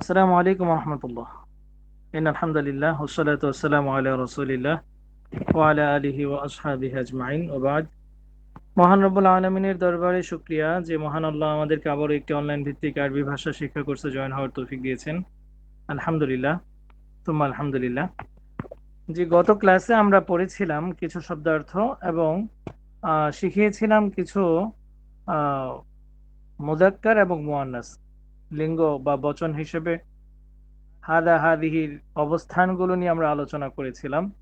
আসসালামু আলাইকুম রহমতুল্লাহ। ইন আলহামদুলিল্লাহ ওসলাত ওসালাম আলা রসুলিল্লাহ ওয়ালা আলিহি ওয়া আসহাবিহি আজমাইন। ওবাদ মহান রব্বুল আলমিনের দরবারে শুক্রিয়া যে মহান আল্লাহ আমাদেরকে আবারও একটি অনলাইন ভিত্তিক আরবি ভাষা শিক্ষা কোর্সে জয়েন হওয়ার তৌফিক দিয়েছেন। আলহামদুলিল্লাহ তুম্মা আলহামদুলিল্লাহ। যে গত ক্লাসে আমরা পড়েছিলাম কিছু শব্দার্থ এবং শিখিয়েছিলাম কিছু মুদাক্কার এবং মুয়ান্নাস। লিঙ্গ বা বচন হিসেবে হাদা হাদিহির অবস্থানগুলো নিয়ে আমরা আলোচনা করেছিলাম।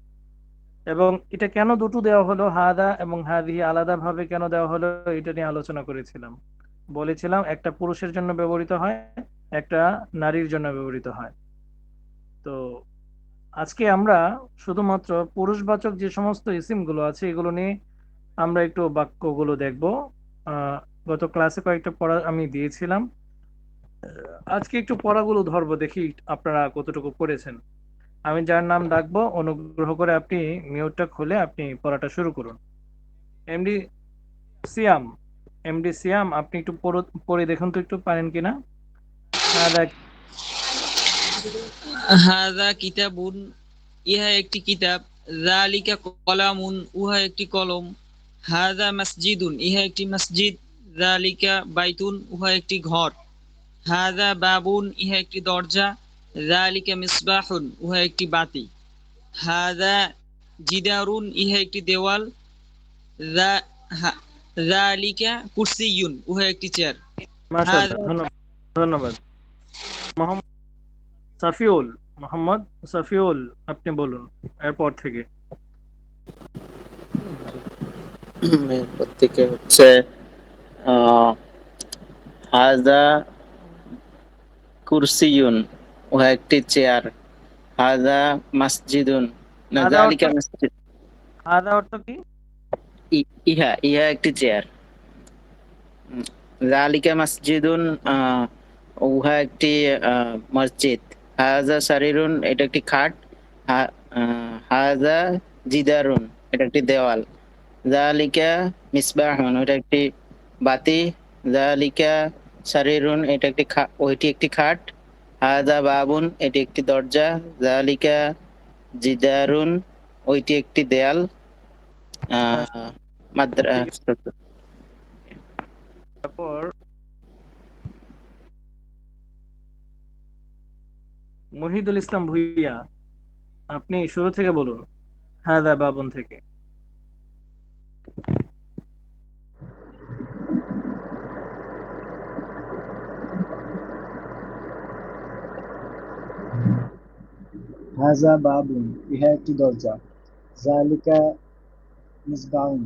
এবং এটা কেন দুটো দেওয়া হলো? হাদা এবং হাদিহি আলাদাভাবে কেন দেওয়া হলো? এটা নিয়ে আলোচনা করেছিলাম। বলেছিলাম একটা পুরুষের জন্য ব্যবহৃত হয়, একটা নারীর জন্য ব্যবহৃত হয়। তো আজকে আমরা শুধুমাত্র পুরুষবাচক যে সমস্ত ইসিমগুলো আছে, এগুলো নিয়ে আমরা একটু বাক্যগুলো দেখব। গত ক্লাসে কয়েকটা পড়া আমি দিয়েছিলাম। আজকে একটু পড়াগুলো ধরবো, দেখি আপনারা কতটুকু পড়েছেন। আমি যার নাম ডাকবো, অনুগ্রহ করে আপনি মিউটটা খুলে আপনি পড়াটা শুরু করুন। এমডি সিয়াম এমডি সিয়াম, আপনি একটু পড়ো- দেখুন তো একটু, পারেন কিনা? হাদা কিতাবুন, ইহা একটি কিতাব জালিকা কলামুন, উহা একটি কলম। হাদা মসজিদুন, ইহা একটি মসজিদ জালিকা বাইতুন, উহা একটি ঘর। হাদা বাবুন ইহা একটি দরজা। জালিকা মিসবাহুন উহা একটি বাতি। হাদা জিদারুন ইহা একটি দেওয়াল। জা- হা- জালিকা কুরসিয়ুন উহা একটি চেয়ার। মাশাআল্লাহ ধন্যবাদ ধন্যবাদ। মোহাম্মদ সাফিউল মোহাম্মদ সাফিউল আপনি বলুন এরপর থেকে। এরপর থেকে হচ্ছে আহ, হাজা কুরসিয়ুন উহা একটি চেয়ার। হাজা মসজিদুন না জালিকা মসজিদ। হাদা অর্থ কি? ইহা ইহা একটি চেয়ার। জালিকা মসজিদুন উহা একটি মসজিদ। হাজা সারিরুন এটা একটি খাট। হাজা জিদারুন এটা একটি দেওয়াল। জালিকা মিসবাহুন এটা একটি বাতি। জালিকা সারিরুন এটা একটি ওইটি একটি খাট। হাজা বাবুন, এটি একটি দরজা। জালিকা জিদারুন ওইটি একটি দেয়াল। তারপর মহিদুল ইসলাম ভুইয়া, আপনি শুরু থেকে বলুন। হাদা বাবন থেকে। হাজা বাবুন ইহা একটি দরজা জালিকা মিসবাউন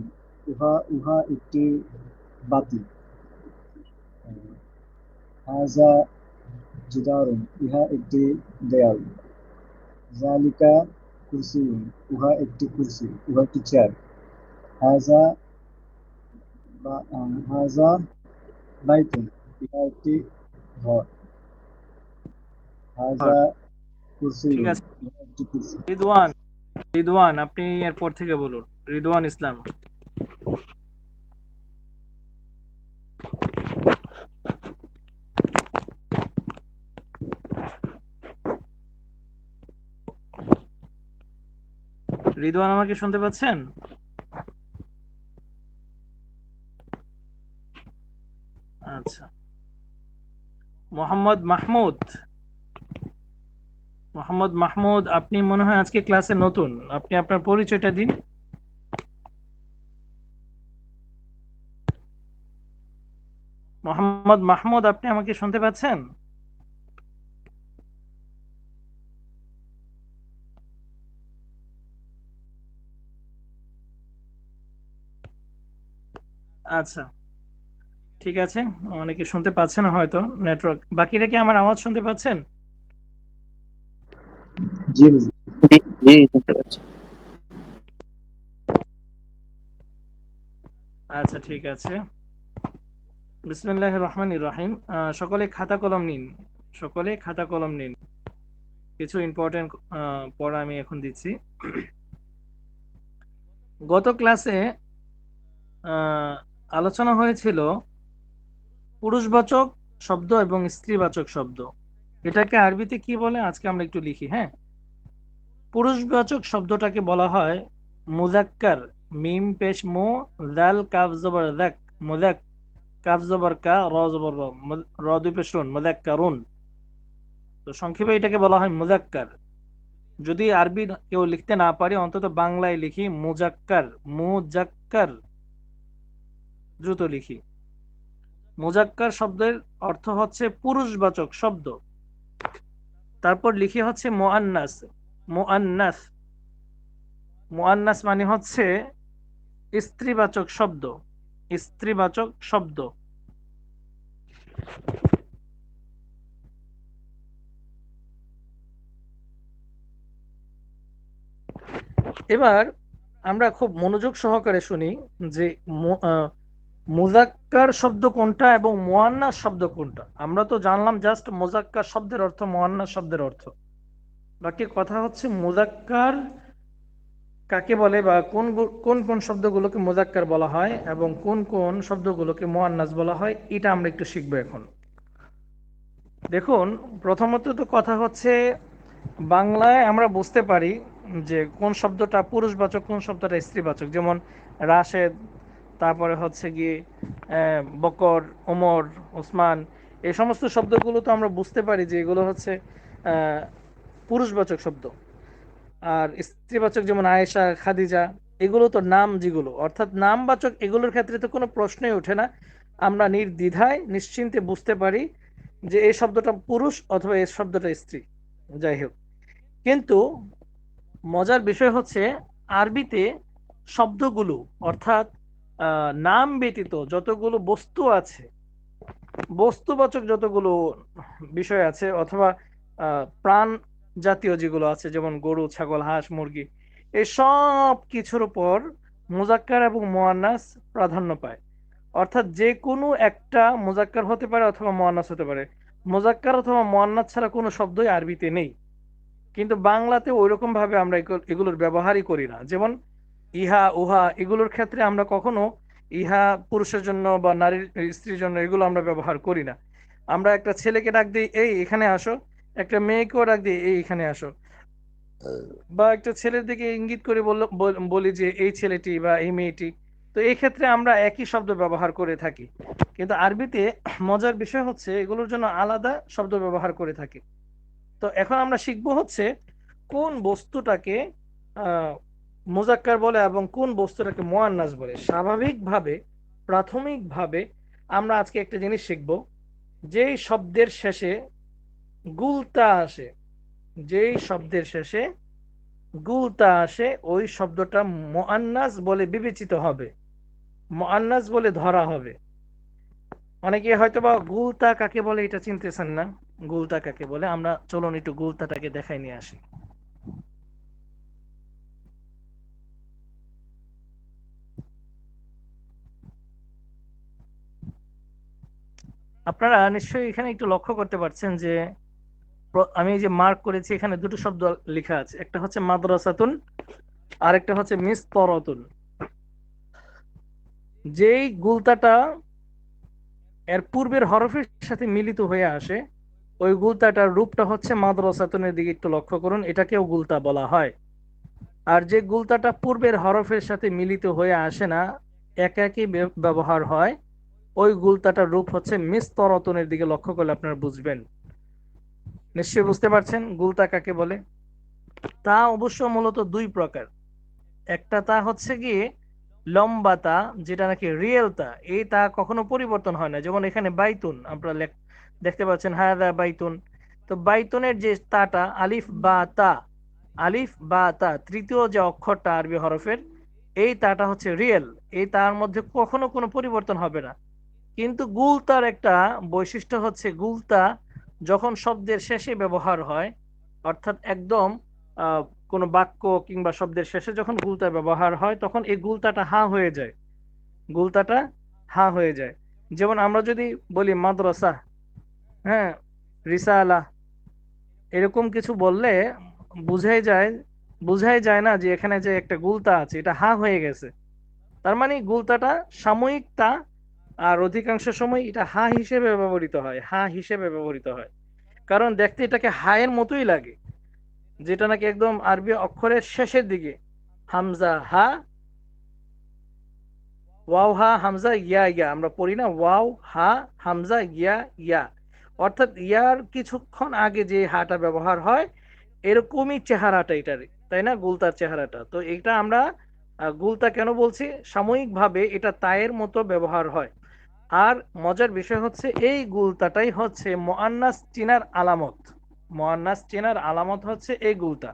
উহা উহা একটি বাতি হাজা জিদারুন ইহা একটি দেয়াল জালিকা কুরসিউন উহা একটি কুরসি উহা একটি চেয়ার হাজা বা- আহ, হাজা বাইতুন ইহা একটি ঘর হাজা কুরসিউন ঠিক আছে। রিদওয়ান রিদওয়ান আপনি এরপর থেকে বলুন। রিদওয়ান ইসলাম। রিদওয়ান আমাকে শুনতে পাচ্ছেন? আচ্ছা। মোহাম্মদ মাহমুদ। মোহাম্মদ মাহমুদ, আপনি মনে হয় আজকে ক্লাসে নতুন। আপনি আপনার পরিচয়টা দিন। মোহাম্মদ মাহমুদ, আপনি আমাকে শুনতে পাচ্ছেন? আচ্ছা ঠিক আছে। অনেকে শুনতে পাচ্ছেন হয়তো, নেটওয়ার্ক। বাকিরা কি আমার আওয়াজ শুনতে পাচ্ছেন? জি আচ্ছা ঠিক আছে। বিসমিল্লাহ রহমান রহিম। সকলে খাতা কলম নিন। সকলে খাতা কলম নিন। কিছু ইম্পর্টেন্ট পড়া আমি এখন দিচ্ছি। গত ক্লাসে আলোচনা হয়েছিল পুরুষবাচক শব্দ এবং স্ত্রীবাচক শব্দ। এটাকে আরবিতে কি বলে? আজকে আমরা একটু লিখি হ্যাঁ? পুরুষবাচক শব্দটাকে বলা হয় মুজাক্কার মিম, পেশ, মু দাল কাফ, জবর দাক মুজাক কাফ, জবর, কা, র, জবর, র র দুই পেশ রুন মুজাক্কারুন তো সংক্ষেপে এটাকে বলা হয় মুজাক্কার যদি আরবি কেউ লিখতে না পারে, অন্তত বাংলায় লিখি মুজাক্কার মুজাক্কার দ্রুত লিখি। মুজাক্কার শব্দের অর্থ হচ্ছে পুরুষবাচক শব্দ। তারপর লিখি হচ্ছে মোয়ান্নাস মোয়ান্নাস মোয়ান্নাস মানে হচ্ছে স্ত্রীবাচক শব্দ। স্ত্রীবাচক শব্দ। এবার আমরা খুব মনোযোগ সহকারে শুনি যে মুজাক্কার শব্দ কোনটা এবং মোয়ান্নাস শব্দ কোনটা? আমরা তো জানলাম জাস্ট মোজাক্কার শব্দের অর্থ মোয়ান্নাস শব্দের অর্থ। বাকি কথা হচ্ছে মোজাক্কার কাকে বলে বা কোন কোন কোন শব্দগুলোকে মোজাক্কার বলা হয় এবং কোন কোন শব্দগুলোকে মোয়ান্নাস বলা হয়, এটা আমরা একটু শিখব এখন। দেখুন, প্রথমত তো কথা হচ্ছে বাংলায় আমরা বুঝতে পারি যে কোন শব্দটা পুরুষবাচক, কোন শব্দটা স্ত্রীবাচক। যেমন রাশেদ, তারপরে হচ্ছে গিয়ে বকর, ওমর, ওসমান, এই সমস্ত শব্দগুলো তো আমরা বুঝতে পারি যে এগুলো হচ্ছে পুরুষবাচক শব্দ। আর স্ত্রীবাচক যেমন আয়েশা, খাদিজা, এগুলো তো নাম যেগুলো। অর্থাৎ নামবাচক এগুলোর ক্ষেত্রে তো কোনো প্রশ্নই ওঠে না। আমরা নির্দ্বিধায়, নিশ্চিন্তে বুঝতে পারি যে এই শব্দটা পুরুষ অথবা এই শব্দটা স্ত্রী। যাই হোক। কিন্তু মজার বিষয় হচ্ছে আরবিতে শব্দগুলো, অর্থাৎ নাম ব্যতীত যতগুলো বস্তু আছে, বস্তুবাচক যতগুলো বিষয় আছে অথবা প্রাণ জাতীয় যেগুলো আছে, যেমন গরু, ছাগল, হাঁস, মুরগি, এই সব কিছুর উপর মুজাক্কার এবং মোয়ান্নাস প্রাধান্য পায়। অর্থাৎ যে কোনো একটা মুজাক্কার হতে পারে অথবা মোয়ান্নাস হতে পারে। মুজাক্কার অথবা মোয়ান্নাস ছাড়া কোনো শব্দই আরবিতে নেই। কিন্তু বাংলাতে ওইরকম ভাবে আমরা এগুলো- এগুলোর ব্যবহারই করি না। যেমন ইহা, উহা এগুলোর ক্ষেত্রে আমরা কখনো ইহা পুরুষের জন্য বা নারীর, স্ত্রীর জন্য এগুলো আমরা ব্যবহার করি না। আমরা একটা ছেলেকে ডাক দিই, এই, এখানে আসো। একটা মেয়েকেও ডাক দিই এই এখানে আসো। বা একটা ছেলের দিকে ইঙ্গিত করে বলল বল- যে এই ছেলেটি বা এই মেয়েটি। তো এই ক্ষেত্রে আমরা একই শব্দ ব্যবহার করে থাকি। কিন্তু আরবিতে মজার বিষয় হচ্ছে এগুলোর জন্য আলাদা শব্দ ব্যবহার করে থাকি। তো এখন আমরা শিখব হচ্ছে কোন বস্তুটাকে আহ, মুজাক্কার বলে এবং কোন বস্তুটাকে মোয়ান্নাস বলে। স্বাভাবিকভাবে প্রাথমিকভাবে আমরা আজকে একটা জিনিস শিখব যেই শব্দের শেষে গুলতা আসে। যেই শব্দের শেষে গুলতা আসে, ওই শব্দটা মোয়ান্নাস বলে বিবেচিত হবে। মোয়ান্নাস বলে ধরা হবে। অনেকে হয়তো বা গুলতা কাকে বলে এটা চিনতেছেন না। গুলতা কাকে বলে? আমরা চলুন একটু গুলতাটাকে দেখাই নিয়ে আসি। আপনারা নিশ্চয়ই এখানে একটু লক্ষ্য করতে পারছেন যে আমি যে মার্ক করেছি, এখানে দুটো শব্দ লেখা আছে। একটা হচ্ছে মাদ্রাসাতুন আর একটা হচ্ছে মিস্তরতুন। যেই গুলতাটা এর পূর্বের হরফের সাথে মিলিত হয়ে আসে, ওই গুলতাটার রূপটা হচ্ছে মাদ্রাসাতুনের দিকে একটু লক্ষ্য করুন, এটাকেও গুলতা বলা হয়। আর যে গুলতাটা পূর্বের হরফের সাথে মিলিত হয়ে আসে না একাকী ব্য- ব্যবহার হয়, ওই গুলতাটার রূপ হচ্ছে মিস মিস্তরতনের দিকে লক্ষ্য করলে আপনারা বুঝবেন। নিশ্চয়ই বুঝতে পারছেন, গুলতা কাকে বলে? তা অবশ্য মূলত দুই প্রকার। একটা তা হচ্ছে গিয়ে লম্বা তা, যেটা নাকি রিয়েল তা, এই তা কখনো পরিবর্তন হয় না। যেমন এখানে বাইতুন আপনারা দেখতে পাচ্ছেন, হায়াদা বাইতুন। তো বাইতুনের যে তাটা, আলিফ বা তা, আলিফ বা তা, তৃতীয় যে অক্ষরটা আরবি হরফের, এই তাটা হচ্ছে রিয়েল। এই তার মধ্যে কখনো কোনো পরিবর্তন হবে না। কিন্তু গুলতার একটা বৈশিষ্ট্য হচ্ছে, গুলতা যখন শব্দের শেষে ব্যবহার হয়, অর্থাৎ একদম কোনো বাক্য কিংবা শব্দের শেষে যখন গুলতা ব্যবহার হয়, তখন এই গুলতাটা হা হয়ে যায়। গুলতাটা হা হয়ে যায়। যেমন আমরা যদি বলি মাদ্রাসা হ্যাঁ রিসালা, এরকম কিছু বললে বুঝাই যায় বুঝাই যায় না যে এখানে যে একটা গুলতা আছে, এটা হা হয়ে গেছে। তার মানে গুলতাটা সাময়িক তা আর অধিকাংশ সময় এটা হা হিসেবে ব্যবহৃত হয়, হা হিসেবে ব্যবহৃত হয়। কারণ দেখতে এটাকে হায়ের মতোই লাগে, যেটা নাকি একদম আরবি অক্ষরের শেষের দিকে। হামজা, হা, ওয়াও, হা, হামজা, ইয়া ইয়া, আমরা পড়ি না, ওয়াও, হা, হামজা, ইয়া ইয়া। অর্থাৎ ইয়ার কিছুক্ষণ আগে যে হাটা ব্যবহার হয়, এরকমই চেহারাটা এটার, তাই না? গুলতার চেহারাটা। তো এটা আমরা গুলতা কেন বলছি? সাময়িকভাবে এটা তায়ের মতো ব্যবহার হয়। আর মজার বিষয় হচ্ছে এই গুলতাটাই হচ্ছে মোয়ান্নাস চিনার আলামত। মোয়ান্নাস চিনার আলামত হচ্ছে এই গুলতা।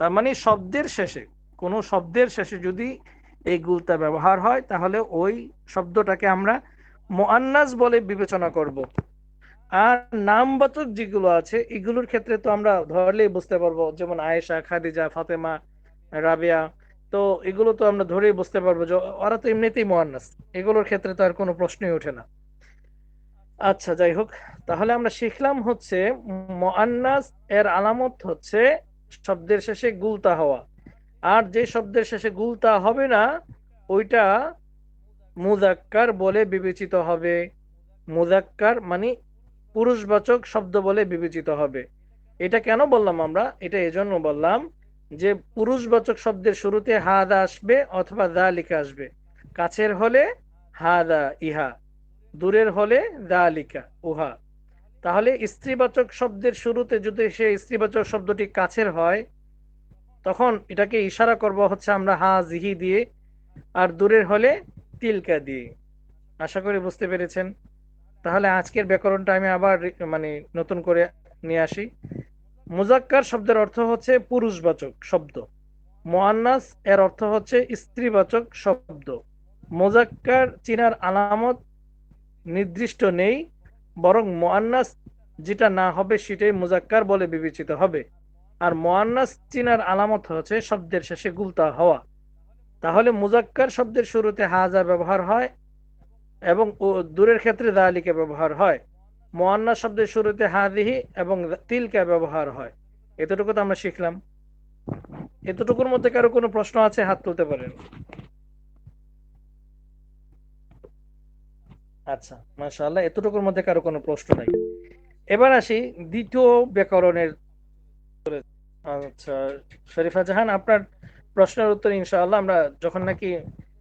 তার মানে শব্দের শেষে, কোনো শব্দের শেষে যদি এই গুলতা ব্যবহার হয়, তাহলে ওই শব্দটাকে আমরা মোয়ান্নাস বলে বিবেচনা করব। আর নামবাচক যেগুলো আছে, এগুলোর ক্ষেত্রে তো আমরা ধরলেই বুঝতে পারব, যেমন আয়েশা, খাদিজা, ফাতেমা, রাবিয়া তো এগুলো তো আমরা ধরেই বুঝতে পারব যে ওরা তো এমনিতেই মোয়ান্নাস এগুলোর ক্ষেত্রে তো আর কোনো প্রশ্নই ওঠে না। আচ্ছা যাই হোক। তাহলে আমরা শিখলাম হচ্ছে মোয়ান্নাস এর আলামত হচ্ছে শব্দের শেষে গুলতা হওয়া। আর যে শব্দের শেষে গুলতা হবে না, ওইটা মুজাক্কার বলে বিবেচিত হবে। মুজাক্কার মানে পুরুষবাচক শব্দ বলে বিবেচিত হবে। এটা কেন বললাম আমরা? এটা এজন্য বললাম যে পুরুষবাচক শব্দের শুরুতে হাদা আসবে অথবা দা লিখা আসবে। কাছের হলে হাদা ইহা, দূরের হলে দা লিখা উহা। তাহলে স্ত্রীবাচক শব্দের শুরুতে যদি সে স্ত্রীবাচক শব্দটি কাছের হয়, তখন এটাকে ইশারা করব হচ্ছে আমরা হা, জিহি দিয়ে, আর দূরের হলে তিলকা দিয়ে। আশা করি বুঝতে পেরেছেন। তাহলে আজকের ব্যাকরণটা আমি আবার মানে নতুন করে নিয়ে আসি। মুজাক্কার শব্দের অর্থ হচ্ছে পুরুষবাচক শব্দ। মোয়ান্নাস এর অর্থ হচ্ছে স্ত্রীবাচক শব্দ। মোজাক্কার চিনার আলামত নির্দিষ্ট নেই, বরং মোয়ান্নাস যেটা না হবে সেটাই মুজাক্কার বলে বিবেচিত হবে। আর মোয়ান্নাস চিনার আলামত হচ্ছে শব্দের শেষে গুলতা হওয়া। তাহলে মুজাক্কার শব্দের শুরুতে হাজা ব্যবহার হয় এবং দূরের ক্ষেত্রে দালিকে ব্যবহার হয়। মোয়ান্না শব্দের শুরুতে হাদিহি এবং তিলকা ব্যবহার হয়। এতটুকু তো আমরা শিখলাম। এতটুকুর মধ্যে কারও কোনো প্রশ্ন আছে, হাত তুলতে পারেন। আচ্ছা মাশাআল্লাহ, এতটুকুর মধ্যে কারও কোনো প্রশ্ন নাই। এবার আসি দ্বিতীয় ব্যাকরণের। আচ্ছা শরীফা জাহান, আপনার প্রশ্নের উত্তর ইনশাআল্লাহ আমরা যখন নাকি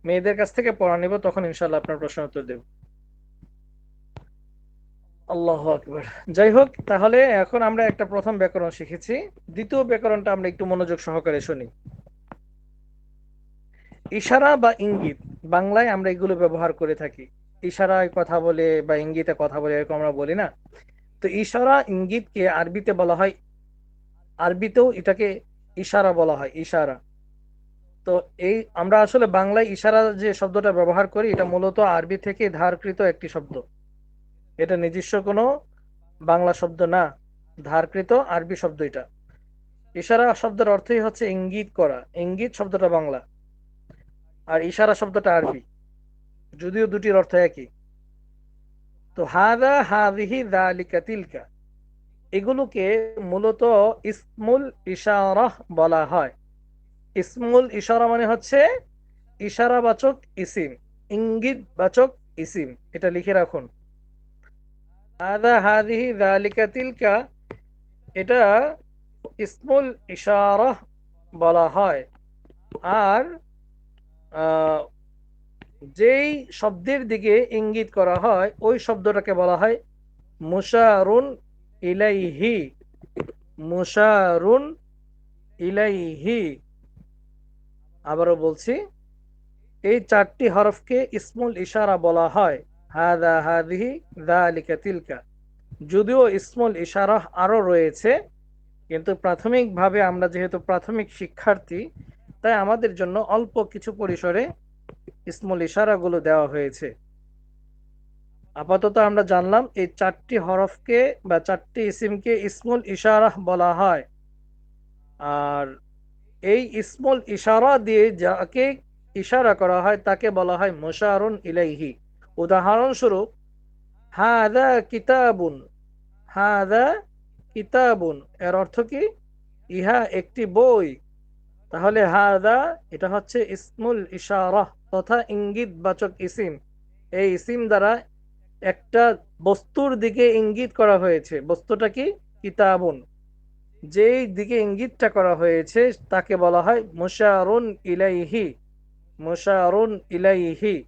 মেয়েদের কাছ থেকে পড়া নিব, তখন ইনশাআল্লাহ আপনার প্রশ্নের উত্তর দেব। আল্লাহ যাই হোক তাহলে এখন আমরা একটা প্রথম ব্যাকরণ শিখেছি। দ্বিতীয় ব্যাকরণটা আমরা একটু মনোযোগ সহকারে শুনি। ইশারা বা ইঙ্গিত, বাংলায় আমরা এগুলো ব্যবহার করে থাকি। ইশারায় কথা বলে বা ইঙ্গিতে কথা বলে এরকম আমরা বলি না। তো ইশারা, ইঙ্গিতকে আরবিতে বলা হয়, আরবিতেও এটাকে ইশারা বলা হয়, ইশারা। তো এই আমরা আসলে বাংলায় ইশারা যে শব্দটা ব্যবহার করি, এটা মূলত আরবি থেকে ধারকৃত একটি শব্দ। এটা নিজস্ব কোনো বাংলা শব্দ না, ধারকৃত আরবি শব্দ এটা। ইশারা শব্দের অর্থই হচ্ছে ইঙ্গিত করা। ইঙ্গিত শব্দটা বাংলা, আর ইশারা শব্দটা আরবি। যদিও দুটির অর্থ একই। তো হাদা হাদিহি দালিকা তিলকা, এগুলোকে মূলত ইসমুল ইশারাহ বলা হয়। ইসমুল ইশারা মানে হচ্ছে ইশারাবাচক ইসিম ইঙ্গিত বাচক ইসিম। এটা লিখে রাখুন। হাদা হাদিহি দালিকা তিলকা, এটা ইসমুল ইশারাহ বলা হয়। আর যেই শব্দের দিকে ইঙ্গিত করা হয়, ওই শব্দটাকে বলা হয় মুশারুন ইলাইহি। মুশারুন ইলাইহি। আবারও বলছি, এই চারটি হরফকে ইসমুল ইশারা বলা হয়। হাদা হাদিহি দালিকা তিলকা। যদিও ইসমুল ইশারাহ আরও রয়েছে, কিন্তু প্রাথমিকভাবে আমরা যেহেতু প্রাথমিক শিক্ষার্থী, তাই আমাদের জন্য অল্প কিছু পরিসরে ইসমুল ইশারাগুলো দেওয়া হয়েছে। আপাতত আমরা জানলাম এই চারটি হরফকে বা চারটি ইসিমকে ইসমুল ইশারাহ বলা হয়। আর এই ইসমুল ইশারা দিয়ে যাকে ইশারা করা হয়, তাকে বলা হয় মুশারুন ইলাইহি। উদাহরণস্বরূপ, হাদা কিতাবুন হাদা কিতাবুন এর অর্থ কি? ইহা একটি বই। তাহলে হাদা এটা হচ্ছে ইসমুল ইশারাহ তথা ইঙ্গিত বাচক ইসিম। এই ইসিম দ্বারা একটা বস্তুর দিকে ইঙ্গিত করা হয়েছে। বস্তুটা কি? কিতাবুন। যেই দিকে ইঙ্গিতটা করা হয়েছে, তাকে বলা হয় মুশারুন ইলাইহি। মুশারুন ইলাইহি।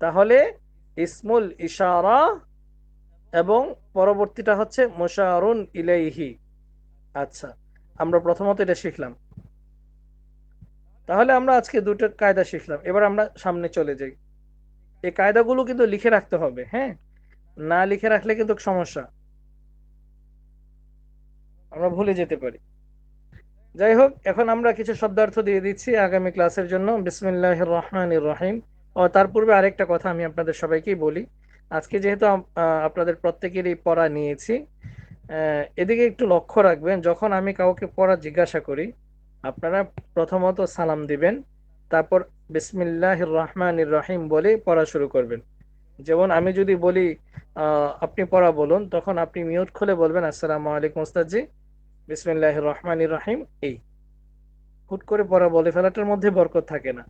তাহলে ইসমুল ইশারা এবং পরবর্তীটা হচ্ছে মুশারুন ইলাইহি। আচ্ছা আমরা প্রথমত এটা শিখলাম। তাহলে আমরা আজকে দুটো কায়দা শিখলাম। এবার আমরা সামনে চলে যাই। এই কায়দাগুলো কিন্তু লিখে রাখতে হবে হ্যাঁ? না লিখে রাখলে কিন্তু সমস্যা। আমরা ভুলে যেতে পারি। যাই হোক, এখন আমরা কিছু শব্দার্থ দিয়ে দিচ্ছি আগামী ক্লাসের জন্য। বিসমিল্লাহ রহমান রহিম। তার পূর্বে আরেকটা কথা আমি আপনাদের সবাইকেই বলি। আজকে যেহেতু আপনাদের প্রত্যেকেরই পড়া নিয়েছি এদিকে একটু লক্ষ্য রাখবেন, যখন আমি কাউকে পড়া জিজ্ঞাসা করি, আপনারা প্রথমত সালাম দিবেন, তারপর বিসমিল্লাহ রহমান রহিম বলে পড়া শুরু করবেন। যেমন আমি যদি বলি আপনি পড়া বলুন, তখন আপনি মিউট খুলে বলবেন, আসসালামু আলাইকুম ওস্তাদজি বিসমিল্লাহ রহমান রহিম, এই। হুট করে পড়া বলে ফেলাটার মধ্যে বরকত থাকে না।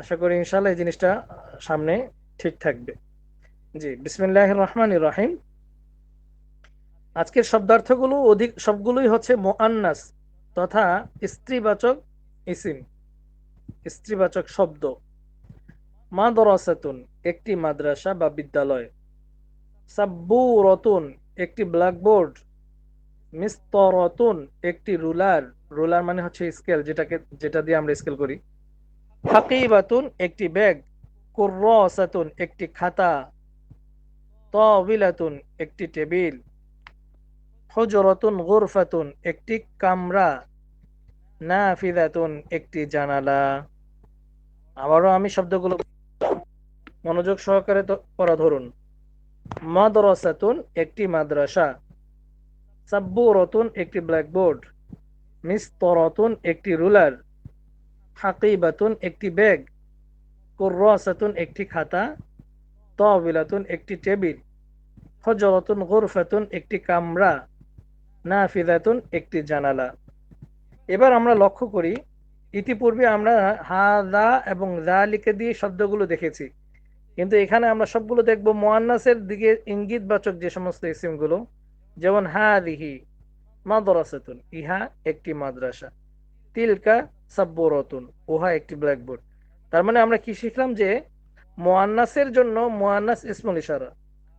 আশা করি ইনশাল্লাহ এই জিনিসটা সামনে ঠিক থাকবে। জি বিসমিল্লাহ রহমান রহিম। আজকের শব্দার্থগুলো অধিক, সবগুলোই হচ্ছে মোয়ান্নাস তথা স্ত্রীবাচক ইসিম, স্ত্রীবাচক শব্দ। মাদ্রাসাতুন, একটি মাদ্রাসা বা বিদ্যালয়। সাব্বুরতুন, একটি ব্ল্যাকবোর্ড। মিস্তরতুন, একটি রুলার। রুলার মানে হচ্ছে স্কেল, যেটাকে, যেটা দিয়ে আমরা স্কেল করি। হাকিবাতুন একটি ব্যাগ, কুর্রাসাতুন একটি খাতা তাবিলাতুন একটি টেবিল হুজরাতুন গুরফাতুন একটি কামরা, নাফিদাতুন একটি জানালা। আবারও আমি শব্দগুলো মনোযোগ সহকারে পড়া ধরুন। মাদ্রাসাতুন একটি মাদ্রাসা, সাব্বুরতুন একটি ব্ল্যাকবোর্ড, মিস্তরাতুন একটি রুলার হাকিবাতুন একটি ব্যাগ, কুর্রাসাতুন একটি খাতা তাবিলাতুন একটি টেবিল, হজরতুন গুরফাতুন একটি কামরা নাফিদাতুন একটি জানালা। এবার আমরা লক্ষ্য করি, ইতিপূর্বে আমরা হাদা এবং জালিকে দিয়ে শব্দগুলো দেখেছি। কিন্তু এখানে আমরা সবগুলো দেখব মোয়ান্নাসের দিকে ইঙ্গিতবাচক যে সমস্ত ইসিমগুলো, যেমন হাদিহি মাদ্রাসাতুন, ইহা একটি মাদ্রাসা। তিলকা সাব্বরতুন উহা একটি ব্ল্যাকবোর্ড তার মানে আমরা কি শিখলাম যে মোয়ান্নাসের জন্য মোয়ান্নাস ইসমুল ইশারা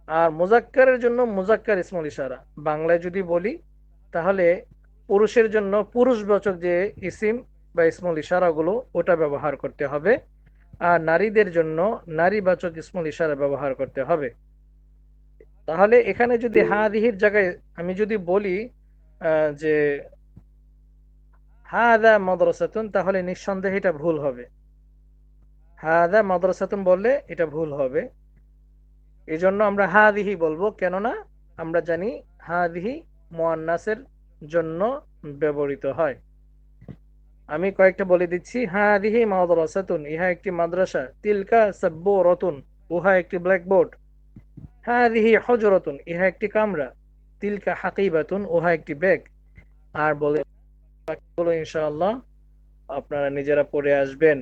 আর মুজাক্কারের জন্য মুজাক্কার ইসমুল ইশারা। বাংলায় যদি বলি তাহলে পুরুষের জন্য পুরুষবাচক যে ইসিম বা ইসমুল ইশারাগুলো ওটা ব্যবহার করতে হবে। আর নারীদের জন্য নারীবাচক ইসমুল ইশারা ব্যবহার করতে হবে। তাহলে এখানে যদি হাদিহির জায়গায় আমি যদি বলি যে হাদা মাদ্রাসাতুন, তাহলে নিঃসন্দেহে এটা ভুল হবে। হাদা মাদ্রাসাতুন বললে এটা ভুল হবে। এই জন্য আমরা হাদিহি বলব, কেননা আমরা জানি হাদিহি মোয়ান্নাসের জন্য ব্যবহৃত হয়। আমি কয়েকটা বলে দিচ্ছি, হাদিহি মাদ্রাসাতুন, ইহা একটি মাদ্রাসা। তিলকা সাব্বুরাতুন, উহা একটি ব্ল্যাকবোর্ড হাদিহি হজরতুন, ইহা একটি কামরা। তিলকা হাকিবাতুন, উহা একটি ব্যাগ আর বলে বাকিগুলো ইনশাআল্লাহ আপনারা নিজেরা পড়ে আসবেন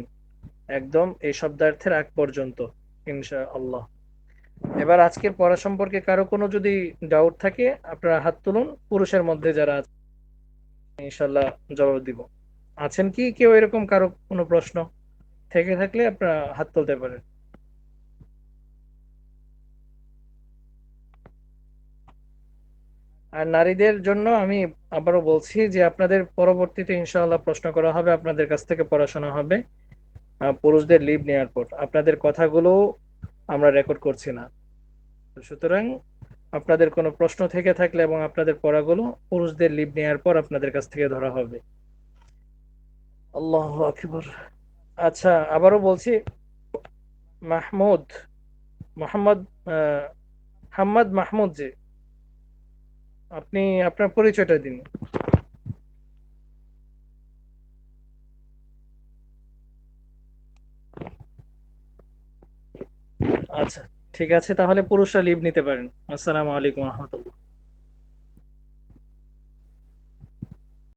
একদম এই শব্দার্থের আগ পর্যন্ত, ইনশাআল্লাহ। এবার আজকের পড়া সম্পর্কে কারও কোনো যদি ডাউট থাকে, আপনারা হাত তুলুন, পুরুষের মধ্যে যারা আছে, ইনশাআল্লাহ জবাব দিব। আছেন কি কেউ এরকম কারও কোনো প্রশ্ন? থেকে থাকলে আপনারা হাত তুলতে পারেন। আর নারীদের জন্য আমি আবারও বলছি যে আপনাদের পরবর্তীতে ইনশাআল্লাহ প্রশ্ন করা হবে, আপনাদের কাছ থেকে পড়াশোনা হবে পুরুষদের লিভ নেওয়ার পর আপনাদের কথাগুলো আমরা রেকর্ড করছি না। সুতরাং আপনাদের কোনো প্রশ্ন থেকে থাকলে এবং আপনাদের পড়াগুলো পুরুষদের লিভ নেওয়ার পর আপনাদের কাছ থেকে ধরা হবে। আল্লাহ আকবর। আচ্ছা আবারও বলছি, মাহমুদ মোহাম্মদ হাম্মাদ মাহমুদ জি। আপনি আপনার পরিচয়টা দিন। আচ্ছা ঠিক আছে, তাহলে পুরুষরা লিভ নিতে পারেন। আসসালামু আলাইকুম রহমতুল্লাহ।